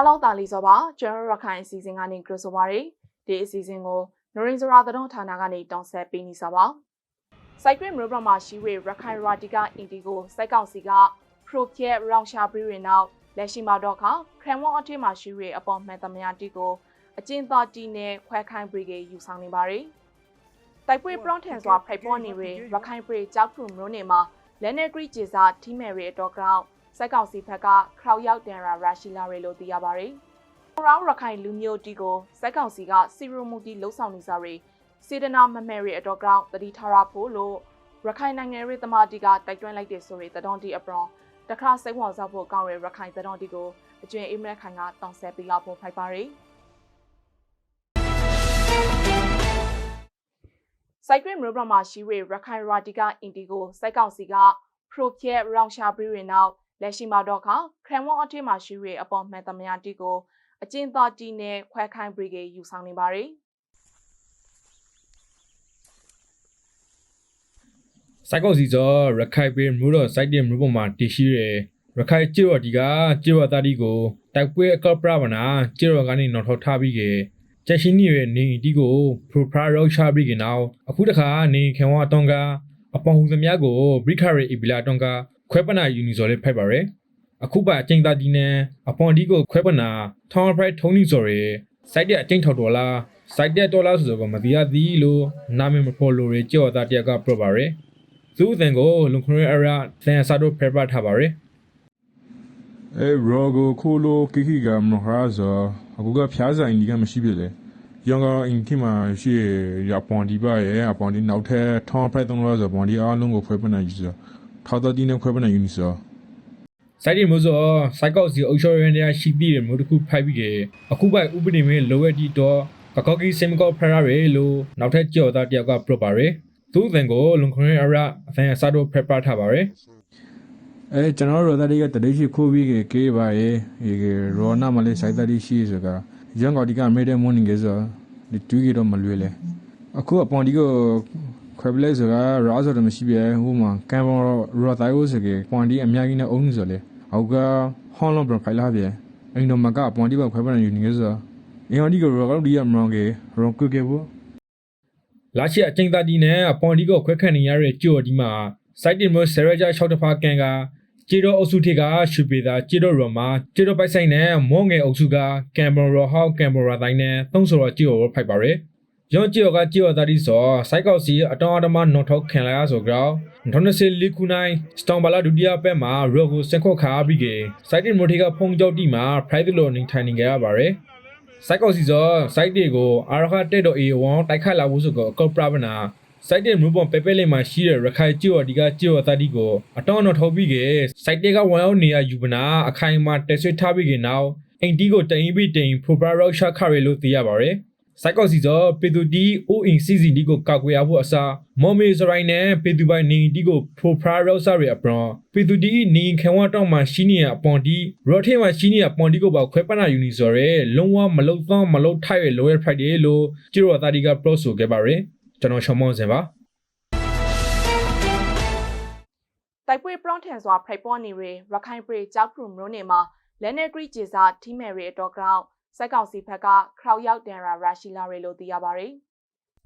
အားလုံးတာလီစောပါကျွန်တော်ရခိုင်အစီအစဉ်ကနေကြိုဆိုပါရစေဒီအစီအစဉ်ကိုနိုရင်ဇရာသတော်ဌာနကနေတောင်းဆက်ပေးနေစာပါစိုက်ဂရစ်မြို့ပေါ်မှာရှိဝေရခိုင်ရာတီကအင်ဒီကိုစိုက်ကောင်စီကပရိုကျက်ရောင်ရှာပြီးရင်နောက်လက်ရှိမှာတော့ခခရန်ဝွန်အထက်မှာရှိဝေအပေါ်မှန်သမ ्या တီကိုအကျဉ်းသားတီနဲ့ခွဲခိုင်းဘရီဂေယူဆောင်နေပါရယ်တိုက်ပွဲပရွန်ထန်စွာဖိုက်ပေါ်နေရရခိုင်ပြည်ကြောက်ခုမြို့နယ်မှာလက်နက်ဂရိကျေစာထီမယ်ရီအတော်ကောက် စိုက်ကောင်စီဘက်ကခရောက်ရောက်တန်ရာရာရှိလာရလို့သိရပါရယ်။ရောင်းရခိုင်လူမျိုးတီကိုစိုက်ကောင်စီကစီရိုမူတီလှုပ်ဆောင်နေစားရစေတနာမမယ်ရီအတော်ကောက်တတိထားရဖို့လို့ရခိုင်နိုင်ငံရေးသမားတီကတိုက်တွန်းလိုက်တဲ့ဆိုရတဲ့တော်တီအပရောတခါစိတ်ဝင်စားဖို့ကောင်းရရခိုင်တော်တီကိုအကျွင်အိမ်မက်ခိုင်ကတောင်းဆက်ပြီးလာဖို့ဖိုက်ပါရယ်။စိုက်ဂရစ်မြို့ပေါ်မှာရှိဝေရခိုင်ရာတီကအင်ဒီကိုစိုက်ကောင်စီကပရိုကျက်ရောင်ရှာပြီးရင်နောက် လက်ရှိမှာတော့ခခရန်ဝွန်အထက်မှာရှိဝေအပေါ်မှန်သမ ्या တီကိုအကျဉ်းသားတီနဲ့ခွဲခိုင်းဘရီဂေယူဆောင်နေပါရယ်စိုက်ကောက်စီစောရခိုင်ပြည်မြို့တော်စိုက်တဲ့မြို့ပေါ်မှာတည်ရှိရယ်ရခိုင်ကျေတော်ဒီကကျေတော်သားဒီကိုတိုက်ပွဲအကောက်ပရဗနာကျေတော်ကနေနောက်ထောက်ထားပြီးကေချက်ရှိနေရနေဒီကိုပရိုပရာရောက်ချပြီးကနောက်အခုတခါနေခင်ဝါတောင်းကအပေါင်းဟုသမျှကိုဘရိခရီအီဘီလာတောင်းက ခွဲပနာယူနီစော်လေးဖိုက်ပါရယ်အခုပါအကျဉ်းသားဒီနဲ့အပေါင်းဒီကိုခွဲပနာထောင်းဖရိုက်ထုံးနီစော်ရယ်စိုက်တဲ့အကျဉ်းထောက်တော်လားစိုက်တဲ့ဒေါ်လာဆိုတော့မသိရသည်လို့နာမည်မဖော်လို့ရကြောသားတယောက်ကပြောပါရယ်သူ့အတန်ကိုလုံခရဲအရာသင်စာတို့ဖေပထားပါရယ်အဲရောဂိုခိုလိုကိခိကမဟာဇာအခုကဖျားဆိုင်ဒီကမရှိပြီလေယောင်ကအင်ခိမှာရှိရပွန်ဒီပါရဲ့အပွန်ဒီနောက်ထပ်ထောင်းဖက်သုံးလို့ဆိုပွန်ဒီအားလုံးကိုခွဲပနာယူဆို ထောက်တော့ဒီနဲ့ခွဲပနာယူနေဆိုစိုက်ဒီမို့ဆိုစိုက်ကောက်စီအုပ်ချုပ်ရန်တရားရှိပြီးတယ်မို့တခုဖိုက်ပြီးကေအခုပိုက်ဥပဒေမဲလိုဝက်တီတော့ကကောက်ကီစင်ကောဖရာရယ်လို့နောက်ထပ်ကြော်သားတယောက်ကပြပါရယ်သူ့အတန်ကိုလုံခရဲအရာအသင်စာတို့ဖေပထားပါရယ်အဲကျွန်တော်တို့တတိကတတိရှိခိုးပြီးကေကေပါရဲ့ဒီရောနာမလေးစိုက်တတိရှိဆိုကယောင်ကဒီကမေတဲ့မွန်ငယ်ဆိုဒီတူကြီးတော့မလွယ်လေအခုအပွန်ဒီကို ခွဲပလဲဆိုတာရာဆိုတော့မရှိပြဟိုမှာကံပေါ်ရောတိုင်းဦးဆိုကေပွန်ဒီအများကြီးနဲ့အုံးဆိုလေအောက်ကဟွန်လုံးပရိုဖိုင်လာပြအင်းတော့မကအပွန်ဒီဘခွဲပနာယူနေဆိုအင်ဒီကိုရောကတော့ဒီရမရောကေရောကုကေဘူးလာရှိအကျဉ်းသားဒီနဲ့အပွန်ဒီကိုခွဲခန့်နေရတဲ့ကြော်ဒီမှာစိုက်ဒီမိုဆယ်ရဂျာ6တဖာကန်ကကျေတော့အုပ်စုထက်ကရှူပေတာကျေတော့ရော်မှာကျေတော့ပိုက်ဆိုင်နဲ့မောငယ်အုပ်စုကကင်ဘရာဟောက်ကင်ဘရာတိုင်းနဲ့သုံးဆိုတော့ကျေတော့ဖိုက်ပါရယ် ရောကျေတော့ကကျေတော့တာဒီဆိုစိုက်ကောက်စီအတောင်အတမနော်ထောက်ခံလာရဆိုကြောင်း2010လီကူနိုင်စတောင်ဘလာဒူဒီယာပဲမှာရောကိုစက်ခော့ခါပြီးကေစိုက်တင်မိုထေကဖုံကြောက်တီမှာ private လို့နေထိုင်နေကြရပါရယ်စိုက်ကောက်စီဆိုစိုက်တွေကိုအာရခတက်တော့ A1 တိုက်ခတ်လာဖို့ဆိုတော့ကောက်ပရဗနာစိုက်တဲ့မြို့ပေါ်ပဲပဲလေးမှာရှိတဲ့ရခိုင်ကျော်ဒီကကျော်သတိကိုအတောင်းတော့ထုတ်ပြီးကေစိုက်တဲ့ကဝန်အောင်နေရယူပနာအခိုင်အမာတက်ဆွေးထားပြီးကေနောက်အင်တီကိုတင်ပြီးတင် proper rock shot ခရီလို့သိရပါရယ် စိုက်ကောက်စီဆိုပေတူတီအိုအင်စီစီဒီကိုကောက်ကွယ်ရဖို့အစားမော်မေစရိုင်းနဲ့ပေတူပိုင်နေတီကို proper rock shot ရအပရောပေတူတီနေခံဝတော့မှရှိနေရအပွန်တီရော့ထေမှာရှိနေရပွန်တီကိုပါခွဲပနာယူနီဆိုရယ်လုံးဝမလုံသောမလုံထိုက်ရ lower friday လို့ကျိုးရတာဒီက pro ဆိုခဲ့ပါရယ်ကျွန်တော်ရှောင်းမောင်းစင်ပါတိုက်ပွဲပရွန်ထန်စွာဖိုက်ပေါ်နေရရခိုင်ပြည်ကြောက်ခုမြို့နယ်မှာလက်နက်ဂရိကျေစာထီမယ်ရီအတော်ကောက် စိုက်ကောင်စီဘက်ကခရောက်ရောက်တန်ရာရာရှိလာရလို့သိရပါရယ်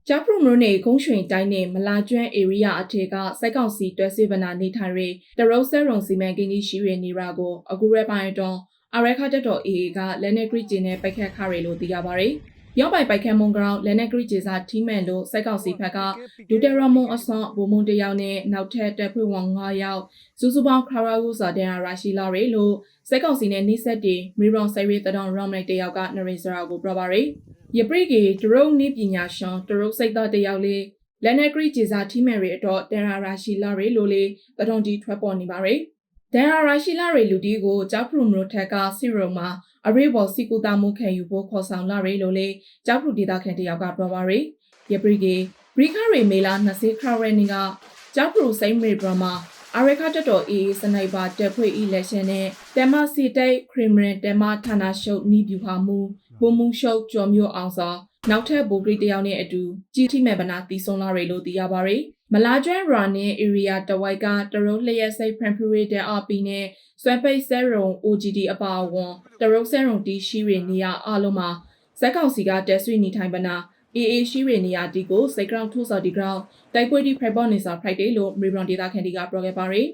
ကျောက်ပရုံမြို့နယ်ကုန်းရွှေတိုင်းနယ်မလာကျွန်းဧရိယာအထက်ကစိုက်ကောင်စီတွဲစေဗနာနေထိုင်ရတရုတ်ဆဲရုံစီမံကိန်းကြီးရှိရနေရာကိုအခုရဲပိုင်းတော့အရက်ခတက်တော် AA ကလက်နက်ဂရိဂျင်းနဲ့ပိုက်ခတ်ခရလို့သိရပါရယ် ရောက်ပိုင်ပိုက်ခတ်မုံဂရောင်းလက်နက်ဂရိဂျေစာထီးမယ်လို့စိုက်ကောင်စီဘက်ကဒူတရမွန်အဆော့ဘုံမုံတယောက်နဲ့နောက်ထပ်တပ်ဖွဲ့ဝင်9ယောက်စုစုပေါင်းခရရာဟုစာတန်ရာရှိလာရလို့စိုက်ကောင်စီနဲ့နှိစက်တီမီရွန်ဆိုင်ရီတတော်ရောင်းလိုက်တယောက်ကနရိစရာကိုပြောပါရယ်ယပရိကေဒရုန်းနည်းပညာရှင်ဒရုန်းစိတ်သားတယောက်လေးလက်နက်ဂရိဂျေစာထီးမယ်တွေအတော့တန်ရာရာရှိလာရလို့လေတတော်တီထွက်ပေါ်နေပါရယ် ဒန်ရာရာရှိလာရီလူတီကိုကြောက်ဖရူမရိုထက်ကစီရုံမှာအရေးပေါ်စီကူတာမှုခံယူဖို့ခေါ်ဆောင်လာရီလို့လေကြောက်ဖရူဒေတာခန်တယောက်ကပြောပါရယ်ယပရိကေဘရီခရီမေလာနစီခရရနီကကြောက်ဖရူစိမ့်မေဘရမာအရခတက်တော်အေးစနိုက်ပါတက်ဖွေအီလက်ရှင်နဲ့တမစီတိတ်ခရီမရင်တမဌာနရှုပ်နီးပြူဟာမှုဘုံမှုရှုပ်ကျော်မျိုးအောင်စာနောက်ထပ်ဘူဂရီတယောက်နဲ့အတူကြီးထိမဲ့ဗနာတီဆုံးလာရီလို့သိရပါရယ် မမလာကျွန်းရာနဲ့ area တဝိုက်ကတရုတ်လျက်စိတ် Prempurator RP နဲ့ဆွဲပိတ်ဆဲရုံ OGD အပါအဝင်တရုတ်ဆဲရုံတီရှိတွေနေရာအလုံးမှာဇက်ကောင်စီကတက်ဆွေနေထိုင်ပနာ AA ရှိတွေနေရာတီကိုစိတ်ကောင်ထုစော်ဒီကောင်တိုက်ပွဲတီဖရိုက်ပေါ်နေစာ Friday လို့မေဘရွန်ဒေတာခန်တီကပြောခဲ့ပါရယ်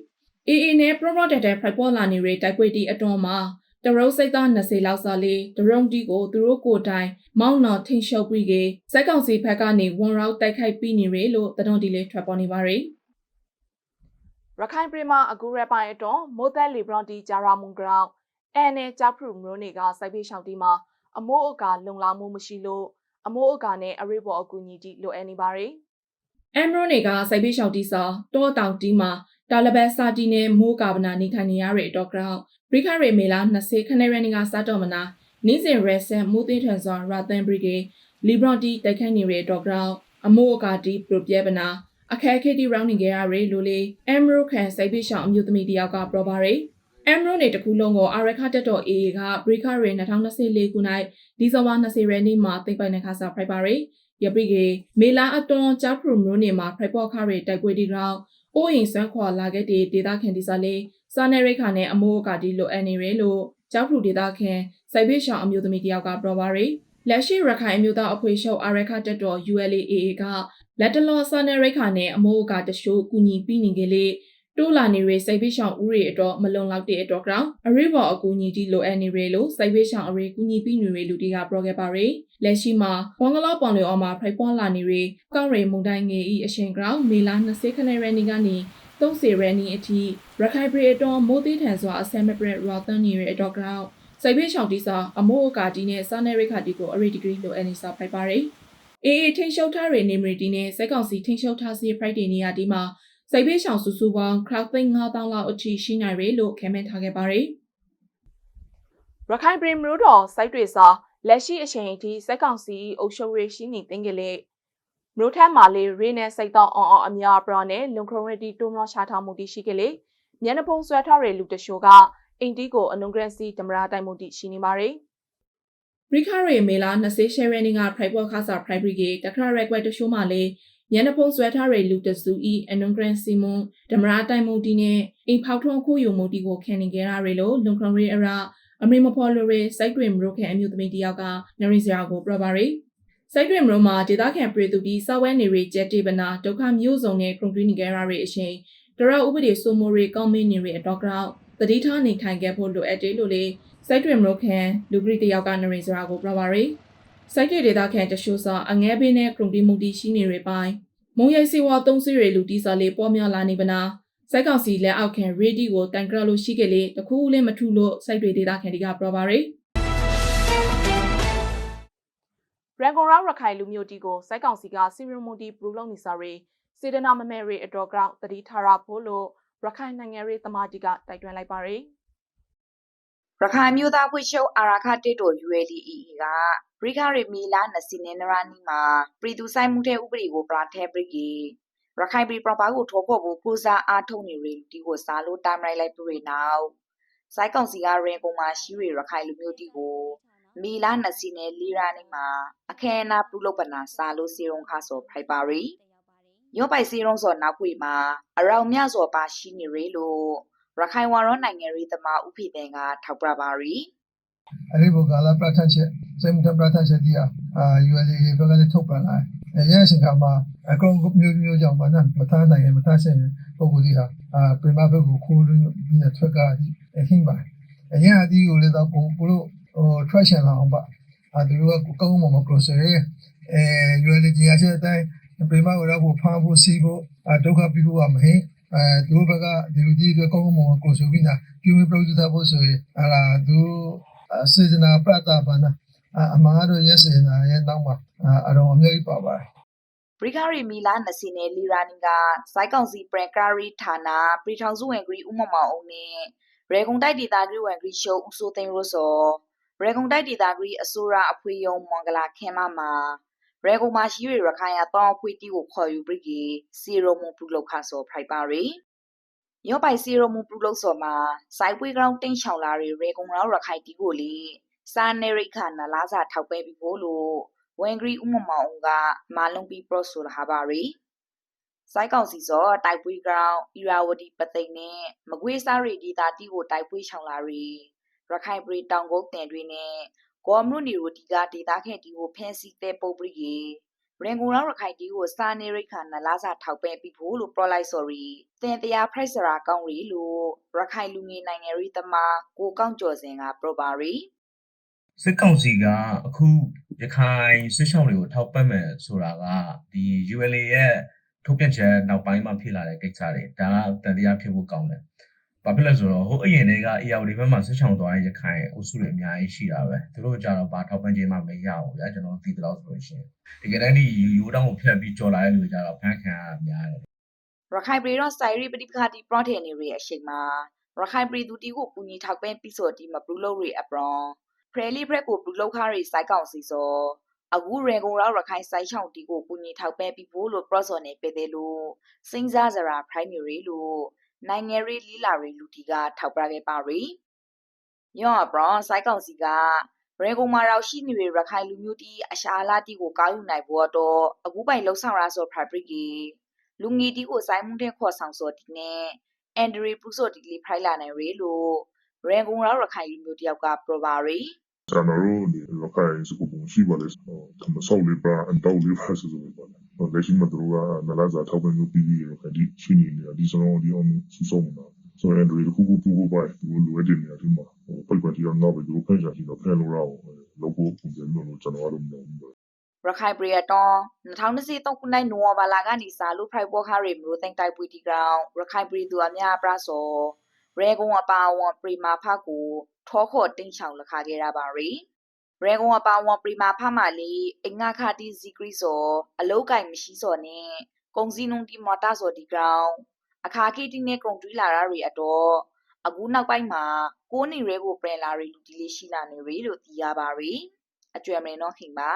AA နဲ့ Pro Pro တက်တဲ့ Friday ပေါ်လာနေတဲ့တိုက်ပွဲတီအတွန်းမှာ တရုတ်စိတ်သား20လောက်စာလေးဒရုံတီကိုသူတို့ကိုယ်တိုင်မောင်းနော်ထိန်ရှုပ်ပြီးကစက်ကောင်စီဘက်ကနေဝန်ရောက်တိုက်ခိုက်ပြီးနေရလို့တတော်တီလေးထွက်ပေါ်နေပါရယ်ရခိုင်ပြည်မှာအကူရပိုင်းအတွန်းမိုးသက်လီဘရွန်တီဂျာရာမွန်ဂရောင်းအဲနဲ့ဂျာဖရူမျိုးနေကစိုက်ပေးရှောင်းတီမှာအမိုးအကာလုံလောက်မှုမရှိလို့အမိုးအကာနဲ့အရေးပေါ်အကူအညီတီလိုအပ်နေပါရယ် အမ်ရိုနေကစိုက်ပေးရှောက်တီစာတောတောင်တီမှာတာလဘက်စာတီနဲ့မိုးကာဗနာနေထိုင်နေရတဲ့တော့ကြောင့်ဘရိခရေမေလာ20ခနဲ့ရနေကစတော့မနာနေစဉ်ရဲဆန်မိုးသိထန်စွာရာသန်ဘရိကေလီဘရွန်တီတိုက်ခိုက်နေတဲ့တော့ကြောင့်အမိုးအကာတီပရိုပြဲပနာအခက်အခဲတီရောင်းနေကြရတဲ့လူလေးအမ်ရိုခံစိုက်ပေးရှောက်အမျိုးသမီးတယောက်ကပြောပါရယ်အမ်ရိုနေတခုလုံးကိုအာရခတက်တော် AA ကဘရိခရေ2024ခုနှစ်ဒီဇင်ဘာ20ရက်နေ့မှာသိမ်းပိုက်နေခါစားဖိုက်ပါရ ယ်ယပရိကေမေလာအတွန်ဂျာဖရူမျိုးနေမှာဖရိုက်ပေါ်ခရဲတိုက်ပွဲတီကောင်အိုးရင်ဆွမ်းခွာလာခဲ့တဲ့ဒေတာခင်ဒီစာလေးစာနယ်ရိတ်ခါနဲ့အမိုးအကာတီလိုအပ်နေရလို့ဂျာဖရူဒေတာခင်စိုက်ပေးရှောင်းအမျိုးသမီးတယောက်ကပြောပါရယ်လက်ရှိရခိုင်အမျိုးသားအဖွဲ့ချုပ်အာရခတက်တော် ULAA ကလက်တလောစာနယ်ရိတ်ခါနဲ့အမိုးအကာတရှို့ကူညီပြီးနေကြလေ တိုးလာနေရစိုက်ပေးရှောင်းဥတွေအတွက်မလုံလောက်တဲ့အတွက်ကြောင့်အရေးပေါ်အကူအညီတီလိုအပ်နေရလို့စိုက်ပေးရှောင်းအရေးကူညီပြီးနေရလူတီကပြောခဲ့ပါရယ်လက်ရှိမှာဘွန်ဂလောပေါင်လျော်မှာဖိုက်ပွားလာနေရကောက်ရိမုန်တိုင်းငယ်ဤအရှင်ကောင်မေလာ20ခနဲ့ရနေကနေ30ရနီအထိရခိုင်ပြည်အတွင်းမိုးသေးထန်စွာအဆမ်မပရက်ရောသန်နေရအတွက်ကြောင့်စိုက်ပေးရှောင်းတီစာအမိုးအကာတီနဲ့စာနယ်ရိတ်ခါတီကိုအရေးဒီဂရီလိုအပ်နေစာဖိုက်ပါရယ်အေးအေးထိန်ရှုပ်ထားတဲ့နေမရီတီနဲ့စက်ကောင်စီထိန်ရှုပ်ထားစီ Friday နေရာဒီမှာ စိတ်ပေးရှောင်စုစုပေါင်း crowd သိန်း9000လောက်အထိရှိနိုင်ရလို့ခန့်မှန်းထားခဲ့ပါတယ်ရခိုင်ပြည်မြို့တော်စိုက်တွေစာလက်ရှိအချိန်အထိစက်ကောင်စီအုပ်ချုပ်ရေးရှိနေသိငယ်လေမြို့ထမ်းမာလေးရင်းနဲ့စိတ်တော့အောင်အောင်အများပရောနဲ့လုံခရုံရတီတိုးမလို့ရှာထားမှုတရှိကလေးမျက်နှာဖုံးဆွဲထားတဲ့လူတရှို့ကအင်တီကိုအနုဂရစီဓမ္မရာတိုင်မှုတရှိနေပါရယ်ရိခရေမေလာ20ရှယ်ရနေက private ခါစာ private ကတခရရက်ကွက်တရှိုးမှလေ ညနေဖုံးဆွဲထားတဲ့လူတစုဤအနုဂရစီမွန်ဓမ္မရာတိုင်မှုတီနဲ့အိမ်ဖောက်ထုံးခုယုံမှုတီကိုခံနေကြရရလို့လုံခရုံရအရာအမေမဖော်လိုရဲစိုက်တွင်မရိုခင်အမျိုးသမီးတယောက်ကနရီစရာကိုပြပါရယ်စိုက်တွင်မရိုမှာဒေသခံပြည်သူပြီးစောဝဲနေရီကျက်တေပနာဒုက္ခမျိုးစုံနဲ့ခရုံပြနေကြရတဲ့အချိန်တရဥပဒေစိုးမိုးရီကောင်းမင်းနေရီအတော့ကြောင့်တတိထားနေထိုင်ခဲ့ဖို့လိုအပ်တယ်လို့လေစိုက်တွင်မရိုခင်လူဂရီတယောက်ကနရီစရာကိုပြပါရယ် စိုက်တွေဒေသခံတရှိုးစာအငဲဘေးနဲ့ခရုံပြမှုတီရှိနေရပိုင်းမုံရိုက်စီဝါသုံးစီရလူတီစာလေးပေါ်များလာနေပနာစိုက်ကောင်စီလက်အောက်ခံရေဒီကိုတန်ကရလို့ရှိခဲ့လေတခုလည်းမထူလို့စိုက်တွေဒေတာခံတီကပြောပါရယ်ရန်ကုန်ရောရခိုင်လူမျိုးတီကိုစိုက်ကောင်စီကစီရီမူတီပရူလုံနေစာရီစေတနာမမဲရီအတော်ကြောင့်တတိထားရဖို့လို့ရခိုင်နိုင်ငံရေးသမားတီကတိုက်တွန်းလိုက်ပါရယ်ရခိုင်မျိုးသားဖွဲ့ချုပ်အာရာခတစ်တော် ULDEE ကပ ရိခရီမီလာနစီနေနရာနီမှာပြည်သူဆိုင်မှုတဲ့ဥပဒေကိုပရာထဲပရိကေရခိုင်ပြည်ပရပါကိုထောဖို့ဘူးပူဇာအားထုတ်နေရီဒီကိုစားလို့တိုင်လိုက်လိုက်ပြည်နောက်စိုက်ကောင်စီကရင်ကုန်မှာရှိရရခိုင်လူမျိုးတီကိုမီလာနစီနေလီရာနီမှာအခဲအနာပြုလုပ်ပနာစားလို့စီရုံခါဆိုဖိုက်ပါရီရောပိုက်စီရုံဆိုနောက်ခွေမှာအရောင်မြဆိုပါရှိနေရီလို့ရခိုင်ဝါရောနိုင်ငံရေးသမားဥဖိပင်ကထောက်ပြပါရီ အဲဒီဘုကာလာပြဋ္ဌာန်းချက်စိတ်မထပြဋ္ဌာန်းချက်ကြီးအာ ULA ဘက်ကလည်းထုတ်ပြန်လာတယ်။ရဲစင်ကမှာအကောင်မျိုးမျိုးကြောင့်မနာမထားနိုင်ရင်မထားဆိုင်ရင်ပုံကိုယ်ကြီးဟာအာပြမဘက်ကိုခိုးလို့ပြီးတဲ့ထွက်ကဒီဟင်းပါ။အရင်အဒီကိုလည်းတော့ပုံပို့လို့ဟို traction လာအောင်ပါ။အာသူတို့ကကောင်းမှမ process ရဲအဲ ULA ကြီးအချက်အတိုင်းပြမကိုတော့ဖားဖို့စီးဖို့အာဒုက္ခပြီးဖို့ကမဟင်းအဲသူတို့ဘက်ကဒီလူကြီးတွေကောင်းမှမကိုဆိုပြီးနာပြုမ producer ဖို့ဆိုရင်ဟာလာသူ စေတနာပတ္တပါနာအမှားတို့ရက်စေနာရဲ့နောက်မှာအတော်အများကြီးပါပါတယ်ဘရိဂရီမီလာနစီနေလီရာနီကစိုက်ကောင်စီပရန်ကာရီဌာနပြည်ထောင်စုဝင်ဂရီဥမမောင်အောင်နဲ့ရေကုံတိုက်ဒေတာဂရီဝင်ဂရီရှုံဦးစိုးသိန်းရိုးစောရေကုံတိုက်ဒေတာဂရီအစိုးရအဖွေယုံမင်္ဂလာခင်မမှာရေကုံမှာရှိရရခိုင်ရတောင်းအဖွေတီကိုခေါ်ယူပြီးကြီးစီရိုမူပြုလုပ်ခါစောဖရိုက်ပါရီ ရောပိုင်စီရိုမူပြုလုပ်စောမှာစိုက်ပွေးကောင်တင်းချောင်လာရီရေကုံရောက်ရခိုင်တီကိုလေစာနေရိခါနလာစာထောက်ပဲပြီးဖို့လို့ဝင်ဂရီဥမမောင်ကမာလုံပြီးပရော့ဆိုလာပါရီစိုက်ကောင်စီစောတိုက်ပွေးကောင်အီရာဝတီပသိမ်နဲ့မကွေးစားရီဒေတာတီကိုတိုက်ပွေးချောင်လာရီရခိုင်ပြည်တောင်ကုန်းတင်တွေနဲ့ကောမရုနီရိုတီကဒေတာခဲတီကိုဖန်စီတဲ့ပုတ်ပရိကေ ရင်ကုန်ရောက်ရခိုင်တီကိုစာနေရိခါနလာစာထောက်ပဲပြီးဖို့လို့ pro like sorry တင်တရား price ရာကောင်းရီလို့ရခိုင်လူငယ်နိုင်ငံရီတမကိုကောင်းကျော်စင်က pro ပါရီစစ်ကောင်စီကအခုရခိုင်စစ်ဆောင်တွေကိုထောက်ပံ့မယ်ဆိုတာကဒီ ULA ရဲ့ထုတ်ပြန်ချက်နောက်ပိုင်းမှာဖြစ်လာတဲ့ကိစ္စတွေဒါကတန်တရားဖြစ်ဖို့ကောင်းတယ်။ ဘာဖြစ်လဲဆိုတော့ဟိုအရင်တည်းက AR ဒီဘက်မှာစစ်ဆောင်သွားတဲ့ရခိုင်အုပ်စုတွေအများကြီးရှိတာပဲ။သူတို့ကြတော့ဘာထောက်ပံ့ခြင်းမှမရဘူးဗျာကျွန်တော်သိတယ်လို့ဆိုလို့ရှိရင်တကယ်တမ်းဒီရိုးတောင်ကိုဖျက်ပြီးကြော်လာတဲ့လူတွေကြတော့ဖန်ခံရတာများတယ်ရခိုင်ပြည်တော်စိုင်ရီပတိပခါတီပရော့ထေနေရီအရှိန်မှာရခိုင်ပြည်သူတီကိုကူညီထောက်ပံ့ပြီးဆိုတီမပလူလို့ရီအပရွန်ဖရဲလီဖရက်ကိုပလူလောက်ခါရီစိုက်ကောင်စီစောအခုရေကုန်ရောက်ရခိုင်စိုက်ချောင်းတီကိုကူညီထောက်ပံ့ပြီးဖို့လို့ process နေပေတယ်လို့စင်းစားစရာ primary လို့ နိုင်ငံရေးလီလာရီလူတီကထောက်ပြခဲ့ပါရီယောအပရွန်စိုက်ကောင်စီကရေကုန်မှာရောက်ရှိနေတဲ့ရခိုင်လူမျိုးတီအရှာလာတီကိုကောင်းယူနိုင်ဖို့တော့အခုပိုင်လှုပ်ဆောင်ရဆို fabric လူငီတီကိုစိုင်းမှုတဲ့ခေါ်ဆောင်စော်တီနဲ့အန်ဒရီပူစော်တီလေးဖိုင်လာနိုင်ရေလို့ရန်ကုန်ရောက်ရခိုင်လူမျိုးတယောက်ကပရိုပါရီကျွန်တော်တို့ဒီလောကရင်းစကူပုံရှိပါလေ။သမဆောက်လေးပါအန်တောက်လေးပါဆိုလို့ပါ။ လက်ရှိမှာတို့ကနလာစာထောက်ပံ့မှုပြီးပြီးရခဒီရှိနေတယ်ဒီစလုံးဒီအောင်စုစုံမှာဆိုရင်တို့ခုခုတူပါဒီလိုအပ်နေတယ်ဒီမှာပိုက်ပါတီအောင်တော့ဒီလိုဖန်ရှာရှိတော့ဖန်လို့ရအောင်လောကိုပုံစံမျိုးလို့ကျွန်တော်တို့မလုပ်ဘူးရခိုင်ပရီယတွန်2023ခုနှစ်နိုဝင်ဘာလကနေစလို့ဖိုက်ဘောခါရီမျိုးတင်တိုက်ပွေတီကောင်ရခိုင်ပရီသူအများပရစောရေကုံအပါဝန်ပရီမာဖကိုထောခေါ်တင်းချောင်လခခဲ့ရပါရီ ရေကုံအပါဝန်ပရီမာဖမလေးအင်္ဂါခတီဇီကရီစောအလောက်ကင်မရှိစောနဲ့ကုံစည်းနုံတီမော်တာစောဒီကောင်အခါခိတီနဲ့ကုံတွီလာရရီအတော့အခုနောက်ပိုင်းမှာကိုးနေရဲကိုပြန်လာရီလူတီလေးရှိလာနေရီလို့သိရပါရီအကျွမ်းမင်းတော့ခင်ပါ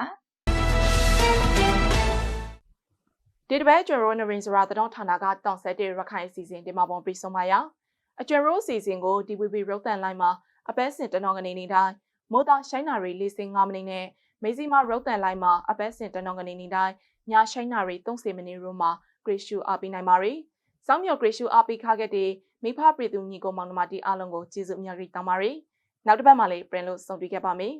ဒီတစ်ပတ်ကျွန်တော်တို့နရင်စရာသတော်ဌာနကတောင်ဆက်တဲ့ရခိုင်အစီအစဉ်ဒီမှာပုံပြီးဆုံးပါရအကျွမ်းရိုးအစီအစဉ်ကို DVB ရုပ်သံလိုင်းမှာအပတ်စဉ်တနောင်ကနေနေတိုင်း မိုးသားရှိုင်းနာရီ၄၅မိနစ်နဲ့မေစီမာရုပ်သံလိုင်းမှာအပတ်စဉ်တနောင်ကနေနေတိုင်းညရှိုင်းနာရီ30မိနစ်ရိုးမှာဂရေရှူအားပေးနိုင်ပါရီစောင်းမြော်ဂရေရှူအားပေးခခဲ့တဲ့မိဖပြည်သူညီကောင်မောင်နှမတီအားလုံးကိုကျေးဇူးအများကြီးတောင်းပါရီနောက်တစ်ပတ်မှာလည်းပြန်လို့ဆုံတွေ့ခဲ့ပါမယ်